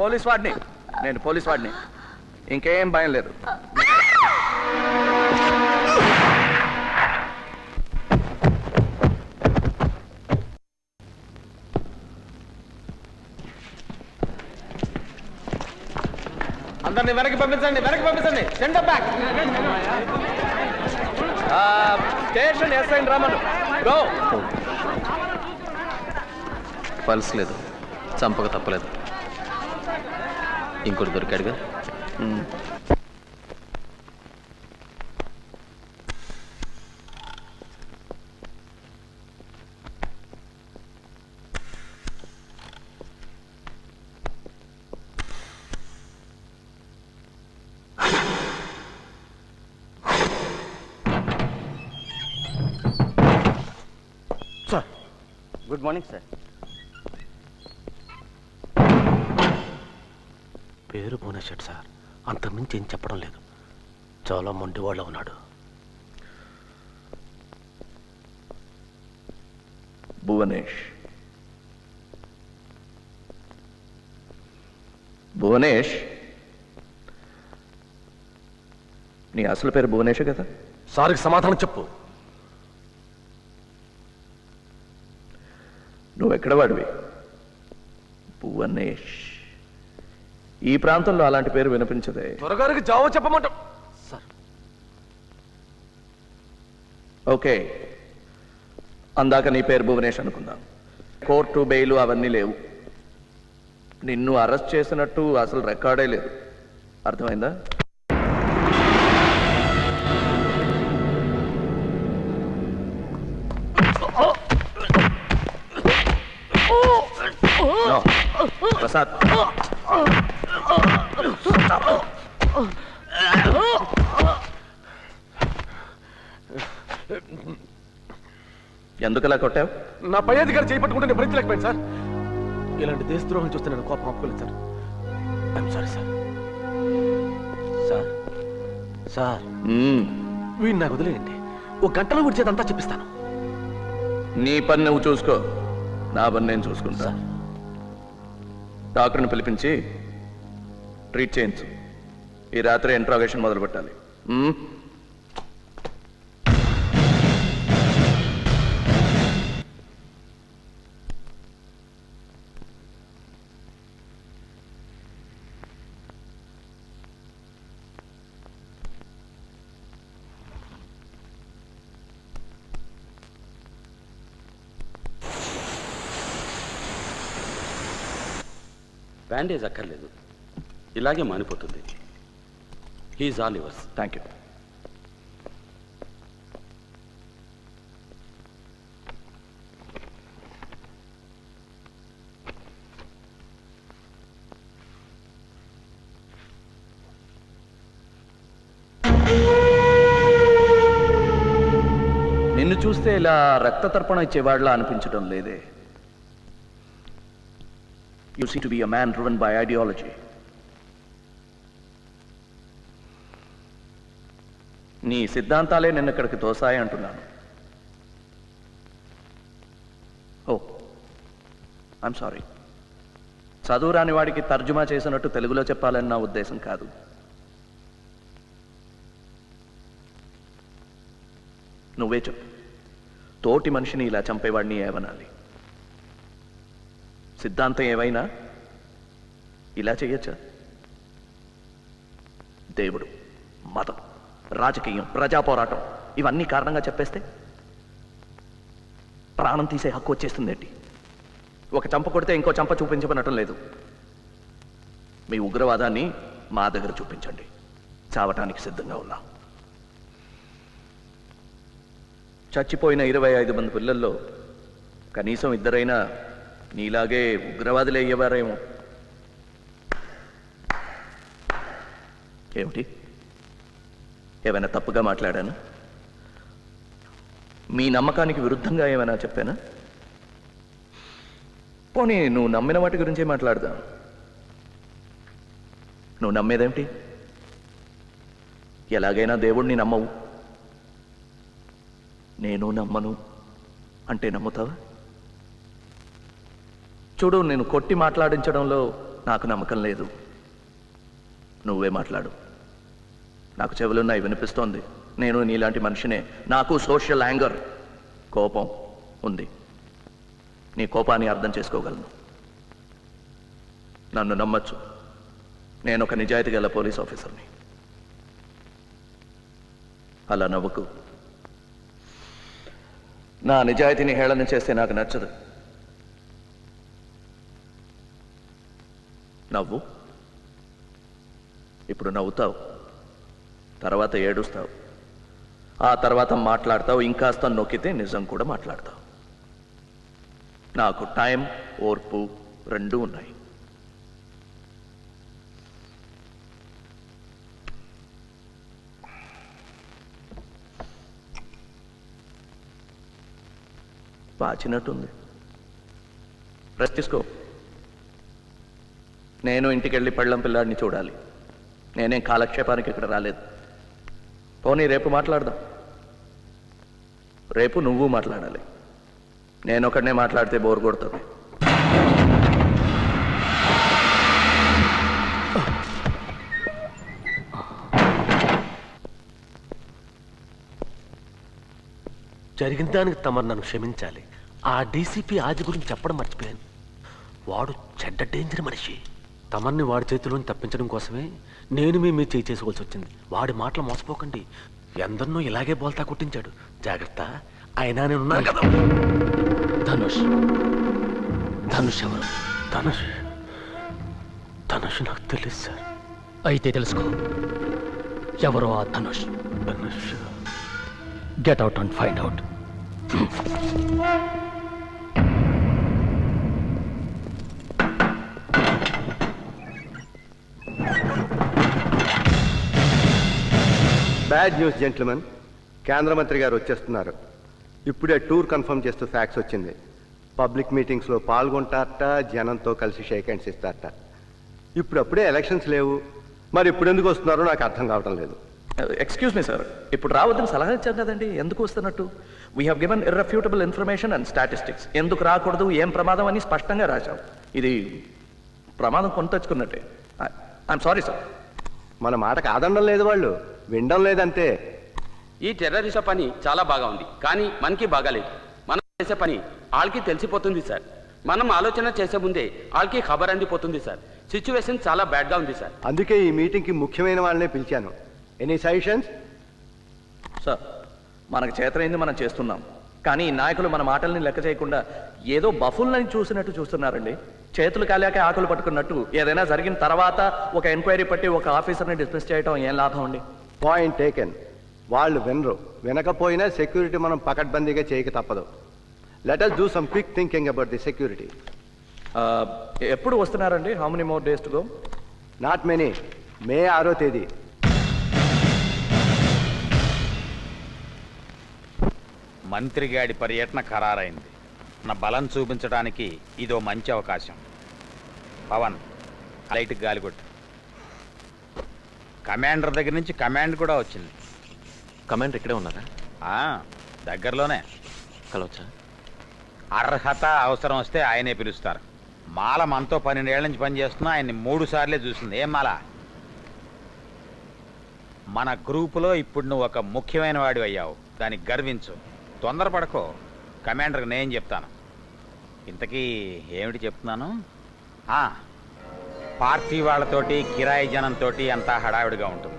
Police వాడిని. నేను police వాడిని. ఇంకేం భయం లేదు. అందరిని వెనక్కి పంపించండి వెనక్కి పంపించండి. సెండ్ బ్యాక్ స్టేషన్ ఎస్ఐ రమను గో పల్స్ లేదు. చంపక తప్పలేదు. ఇంకోటి దొరికాడుగా గుడ్ మార్నింగ్ సార్. పేరు భువనేశ్వర్ సార్. అంతకుమించి ఏం చెప్పడం లేదు. చాలా మొండివాళ్ళ ఉన్నాడు. భువనేష్. భువనేష్? నీ అసలు పేరు భువనేష్ కదా? సార్కి సమాధానం చెప్పు. నువ్వు ఎక్కడ వాడివి? భువనేష్. ఈ ప్రాంతంలో అలాంటి పేరు వినిపించదే. త్వరగారికి జావో చెప్పమంటాం. సార్. ఓకే. అందాక నీ పేరు భువనేష్ అనుకుందాం. కోర్టు బెయిలు అవన్నీ లేవు. నిన్ను అరెస్ట్ చేసినట్టు అసలు రికార్డే లేదు. అర్థమైందా. ప్రసాద్. ఎందుకు అలా కొట్టావు? నా పై అధికారి చేపట్టుకుంటే నేను భరించలేకపోయాను సార్. ఇలాంటి దేశద్రోహం చూస్తే నేను కోపం ఆపుకోలేదు sir. I'm sorry sir. Sir? Sir. మ్మ్. వీడిని నాకు వదిలేయండి. ఒక గంటలో వీడి చేత అంతా చెప్పిస్తాను. నీ పని నువ్వు చూసుకో. నా పని నేను చూసుకుంటా. డాక్టర్ని పిలిపించి ట్రీట్ చేయించు. ఈ రాత్రి ఇంట్రాగేషన్ మొదలు పెట్టాలి? బ్యాండేజ్ అక్కర్లేదు. ఇలాగే మానిపోతుంది. He's all yours thank you నిన్ను చూస్తే ఇలా రక్త తర్పణ ఇచ్చేవాడిలా అనిపించడం లేదే. You see to be a man driven by ideology నీ సిద్ధాంతాలే నిన్న ఇక్కడికి తోసాయి అంటున్నాను. ఓ ఐఎమ్ సారీ చదువు రాని వాడికి తర్జుమా చేసినట్టు తెలుగులో చెప్పాలని నా ఉద్దేశం కాదు. నువ్వే చెప్పు. తోటి మనిషిని ఇలా చంపేవాడిని ఏమనాలి? సిద్ధాంతం ఏవైనా ఇలా చేయొచ్చా దేవుడు మతం. రాజకీయం ప్రజా పోరాటం ఇవన్నీ కారణంగా చెప్పేస్తే ప్రాణం తీసే హక్కు వచ్చేస్తుందేంటి? ఒక చంప కొడితే ఇంకో చంప చూపించమనటం లేదు. మీ ఉగ్రవాదాన్ని మా దగ్గర చూపించండి. చావటానికి సిద్ధంగా ఉన్నా. చచ్చిపోయిన ఇరవై ఐదు మంది పిల్లల్లో కనీసం ఇద్దరైనా నీలాగే ఉగ్రవాదులే అయ్యేవారేమో. ఏమిటి? ఏమైనా తప్పుగా మాట్లాడాను? మీ నమ్మకానికి విరుద్ధంగా ఏమైనా చెప్పానా? పోనీ నువ్వు నమ్మిన వాటి గురించే మాట్లాడదాం. నువ్వు నమ్మేదేమిటి? ఎలాగైనా దేవుణ్ణి నమ్మవు. నేను నమ్మను అంటే నమ్ముతావా? చూడు నేను కొట్టి మాట్లాడించడంలో నాకు నమ్మకం లేదు. నువ్వే మాట్లాడు. నాకు చెవులున్నాయి వినిపిస్తోంది. నేను నీలాంటి మనిషినే. నాకు సోషల్ యాంగర్ కోపం ఉంది. నీ కోపాన్ని అర్థం చేసుకోగలను. నన్ను నమ్మచ్చు. నేను ఒక నిజాయితీ గల పోలీస్ ఆఫీసర్ని. అలా నవ్వుకు. నా నిజాయితీని హేళన చేస్తే నాకు నచ్చదు. నవ్వు. ఇప్పుడు నవ్వుతావు. తర్వాత ఏడుస్తావు. ఆ తర్వాత మాట్లాడతావు ఇంకాస్త నొక్కితే నిజం కూడా మాట్లాడతావు. నాకు టైం ఓర్పు రెండూ ఉన్నాయి. పాచినట్టుంది రెస్ట్ తీసుకో. నేను ఇంటికెళ్ళి పళ్ళం పిల్లాడిని చూడాలి. నేనేం కాలక్షేపానికి ఇక్కడ రాలేదు. పోనీ రేపు మాట్లాడదాం. రేపు నువ్వు మాట్లాడాలి. నేను ఒకడనే మాట్లాడితే బోర్ కొడుతుంది. జరిగిన దానికి తమరు నన్ను క్షమించాలి. ఆ డీసీపీ ఆది గురించి చెప్పడం మర్చిపోయాను. వాడు చెడ్డ డేంజర్ మనిషి. తమర్ని వాడి చేతిలోని తప్పించడం కోసమే నేను మీ మీద చేయి చేసుకోవాల్సి వచ్చింది. వాడి మాటలు మోసపోకండి. ఎందరినో ఇలాగే బోల్తా కొట్టించాడు. జాగ్రత్త. అయినా నేను ఉన్నాను కదా. ధనుష్. ధనుష్ ఎవరు? ధనుష్. ధనుష్ నాకు తెలియదు సార్. అయితే తెలుసుకో. ఎవరో ఆ Dhanush? Dhanush. Get out and find out. Bad news gentlemen కేంద్ర మంత్రి గారు వచ్చేస్తున్నారు. ఇప్పుడే టూర్ కన్ఫర్మ్ చేస్తూ ఫ్యాక్స్ వచ్చింది. పబ్లిక్ మీటింగ్స్లో పాల్గొంటారట జనంతో కలిసి షేక్ హ్యాండ్స్ ఇస్తారట. ఇప్పుడప్పుడే ఎలక్షన్స్ లేవు. మరి ఇప్పుడు ఎందుకు వస్తున్నారో నాకు అర్థం కావటం లేదు. ఎక్స్క్యూజ్ మీ సార్ ఇప్పుడు రావద్దని సలహా ఇచ్చాం కదండి. ఎందుకు వస్తున్నట్టు? We have given irrefutable information and statistics ఎందుకు రాకూడదు ఏం ప్రమాదం అని స్పష్టంగా రాశాం. ఇది ప్రమాదం కొని తెచ్చుకున్నట్టే. ఐఎమ్ సారీ సార్ మన మాట కాదనడం లేదు వాళ్ళు. వినడం లేదంతే. ఈ టెర్రరిస్ట్ పని చాలా బాగా ఉంది కానీ మనకి బాగాలేదు. మనం చేసే పని వాళ్ళకి తెలిసిపోతుంది సార్. మనం ఆలోచన చేసే ముందే వాళ్ళకి ఖబర్ అందిపోతుంది సార్. సిచ్యువేషన్ చాలా బ్యాడ్గా ఉంది సార్. అందుకే ఈ మీటింగ్కి ముఖ్యమైన వాళ్ళనే పిలిచాను. ఎనీ సజెషన్స్ సార్ మనకు చేతనైంది మనం చేస్తున్నాం. కానీ ఈ నాయకులు మన మాటల్ని లెక్క చేయకుండా ఏదో బఫుల్ని చూసినట్టు చూస్తున్నారండి. చేతులు కాలాక ఆకులు పట్టుకున్నట్టు ఏదైనా జరిగిన తర్వాత ఒక ఎంక్వైరీ పట్టి ఒక ఆఫీసర్ని డిస్మిస్ చేయడం ఏం లాభం అండి? Point taken. వాళ్ళు వినరు. వినకపోయినా సెక్యూరిటీ మనం పకడ్బందీగా చేయక తప్పదు. Let us do some quick thinking about the security ఎప్పుడు వస్తున్నారండి? How many more days to go not many May ఆరో తేదీ. మంత్రిగాడి పర్యటన ఖరారైంది. నా బలం చూపించడానికి ఇదో మంచి అవకాశం. పవన్ లైట్ గాలిగొట్టు కమాండర్ దగ్గర నుంచి కమాండ్ కూడా వచ్చింది. కమాండర్ ఇక్కడే ఉన్నారా? ఆ, దగ్గరలోనే. కలవచ్చా? అర్హత అవసరం వస్తే ఆయనే పిలుస్తారు. మాల మనతో పన్నెండేళ్ళ నుంచి పనిచేస్తున్నా ఆయన్ని మూడు సార్లే చూసింది. ఏం మాల? మన గ్రూపులో ఇప్పుడు నువ్వు ఒక ముఖ్యమైన వాడి అయ్యావు. దానికి గర్వించు. తొందరపడకో. కమాండర్కి నేను చెప్తాను. ఇంతకీ ఏమిటి చెప్తున్నాను? ఆ, పార్టీ వాళ్ళతోటి కిరాయి జనంతోటి అంతా హడావిడిగా ఉంటుంది.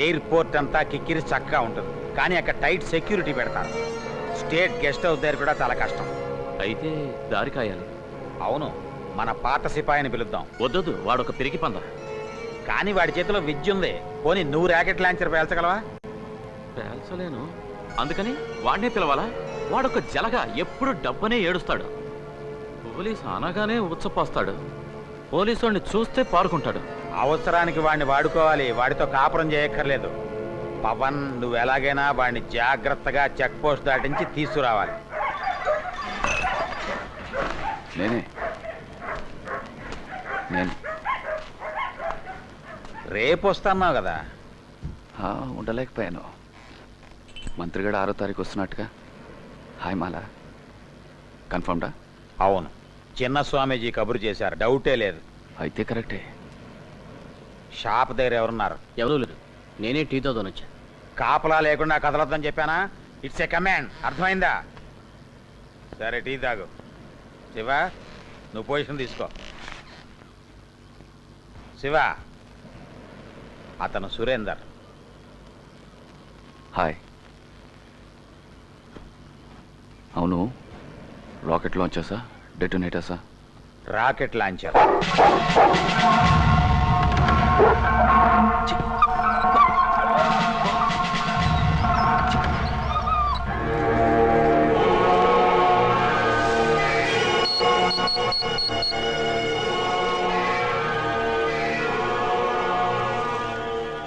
ఎయిర్పోర్ట్ అంతా కిక్కిరి చక్కగా ఉంటుంది. కానీ అక్కడ టైట్ సెక్యూరిటీ పెడతారు. స్టేట్ గెస్ట్ హౌస్ దగ్గర కూడా చాలా కష్టం. అయితే దారి కాయాలి. అవును మన పాత సిపాయిని పిలుద్దాం. వద్దొద్దు వాడొక పిరికి పంద. కానీ వాడి చేతిలో విద్య ఉంది. పోనీ నువ్వు ర్యాకెట్ లాంచర్ పేల్చగలవా? పేల్చలేను. అందుకని వాడినే పిలవాలా? వాడొక జలగా ఎప్పుడు డబ్బనే ఏడుస్తాడు. పోలీసు అనగానే ఉచ్చపోస్తాడు. పోలీసు వాడిని చూస్తే పారుకుంటాడు. అవసరానికి వాడిని వాడుకోవాలి. వాడితో కాపురం చేయక్కర్లేదు. పవన్ నువ్వు ఎలాగైనా వాడిని జాగ్రత్తగా చెక్ పోస్ట్ దాటించి తీసుకురావాలి. నేనే. నేను. రేపు వస్తున్నావు కదా. ఆ, ఉండలేకపోయాను. మంత్రిగాడు ఆరో తారీఖు వస్తున్నట్టుగా. హాయ్ మాలా. కన్ఫర్మ్డా? అవును. చిన్న స్వామీజీ కబురు చేశారు. డౌటే లేదు. అయితే కరెక్టే. షాప్ దగ్గర ఎవరున్నారు? ఎవరూ లేరు. నేనే టీ తాగుతాను వచ్చా. కాపలా లేకుండా కదలొద్దని చెప్పానా? ఇట్స్ ఏ కమాండ్ అర్థమైందా? సరే టీ తాగు. శివ నువ్వు పొజిషన్ తీసుకో. శివ అతను సురేందర్. హాయ్. అవును రాకెట్ లాంచర్సా డెటోనేటర్సా rocket launcher.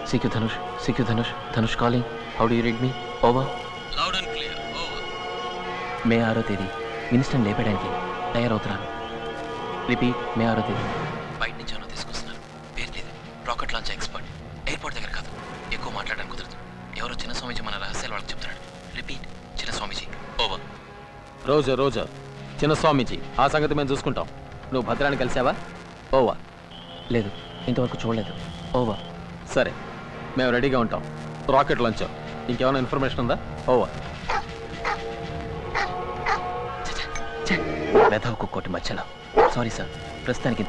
CQ Dhanush CQ Dhanush Dhanush calling how do you read me over loud and clear over May ఆరో తేదీ విన్స్టన్ లేపడానికి తయారవుతున్నాను రిపీట్ మే ఆరో తేదీ. బయట నుంచి ఎవరో తీసుకొస్తున్నారు. పేరు లేదు. Rocket launch expert. ఎయిర్పోర్ట్ దగ్గర కాదు. ఎక్కువ మాట్లాడడానికి కుదరదు. ఎవరో చిన్న స్వామీజీ మన రహస్యాలు వాళ్ళకి చెప్తున్నాడు. రిపీట్. చిన్న స్వామీజీ. ఓవర్. రోజు రోజు. చిన్న స్వామీజీ. ఆ సంగతి మేము చూసుకుంటాం. నువ్వు భద్రాన్ని కలిసావా? ఓవా లేదు. ఇంతవరకు చూడలేదు. ఓవా సరే. మేము రెడీగా ఉంటాం. రాకెట్ లాంచ్ ఇంకేమైనా ఇన్ఫర్మేషన్ ఉందా? ఓవా మెధవ కుక్కోటి మధ్యలో. సారీ సార్ ప్రస్తుతానికి